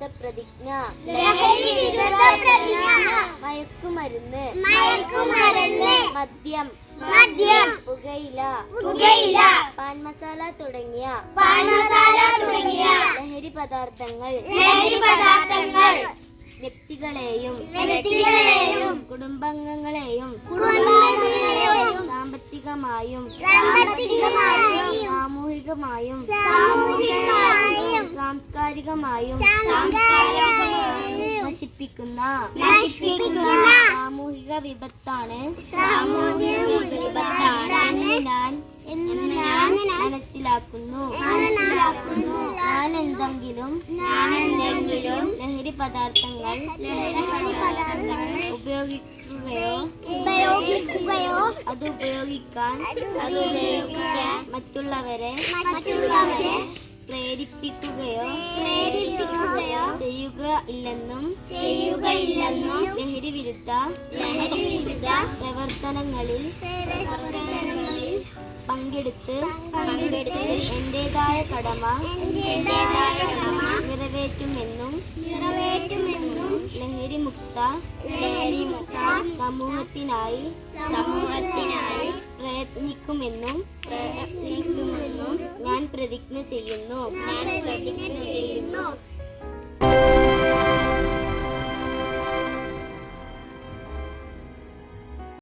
വിരുദ്ധ പ്രതിജ്ഞ മയക്കുമരുന്ന്. മദ്യം. മദ്യം. പുകയില. പുകയില. പാൻ മസാല തുടങ്ങിയ. പാൻ മസാല തുടങ്ങിയ. ലഹരി പദാർത്ഥങ്ങൾ. ലഹരി പദാർത്ഥങ്ങൾ. വ്യക്തികളെയും. വ്യക്തികളെയും. കുടുംബാംഗങ്ങളെയും. കുടുംബാംഗങ്ങളെയും. സാമ്പത്തികമായും. സാമ്പത്തികമായും. സാമൂഹികമായും. സാമൂഹിക സാംസ്കാരികമായും നശിപ്പിക്കുന്ന സാമൂഹിക വിപത്താണ്. ഞാൻ മനസ്സിലാക്കുന്നു. ഞാൻ എന്തെങ്കിലും ലഹരി പദാർത്ഥങ്ങൾ ഉപയോഗിക്കുകയോ ഉപയോഗിക്കുകയോ അത് ഉപയോഗിക്കാൻ മറ്റുള്ളവരെ പ്രേരിപ്പിക്കുകയോ പ്രേരിപ്പിക്കുകയോ ചെയ്യുക ഇല്ലെന്നും ചെയ്യുകയില്ലെന്നും ലഹരി വിരുദ്ധ ലഹരി വിരുദ്ധ പ്രവർത്തനങ്ങളിൽ പ്രവർത്തനങ്ങളിൽ പങ്കെടുത്ത് പങ്കെടുത്ത് എന്റേതായ കടമ നിറവേറ്റുമെന്നും നിറവേറ്റുമെന്നും ലഹരി മുക്ത ലഹരിമുക്ത സമൂഹത്തിനായി സമൂഹത്തിനായി പ്രയത്നിക്കുമെന്നും പ്രയത്നിക്കുമെന്നും ഞാൻ പ്രതിജ്ഞ ചെയ്യുന്നു. ഞാൻ പ്രതിജ്ഞ ചെയ്യുന്നു.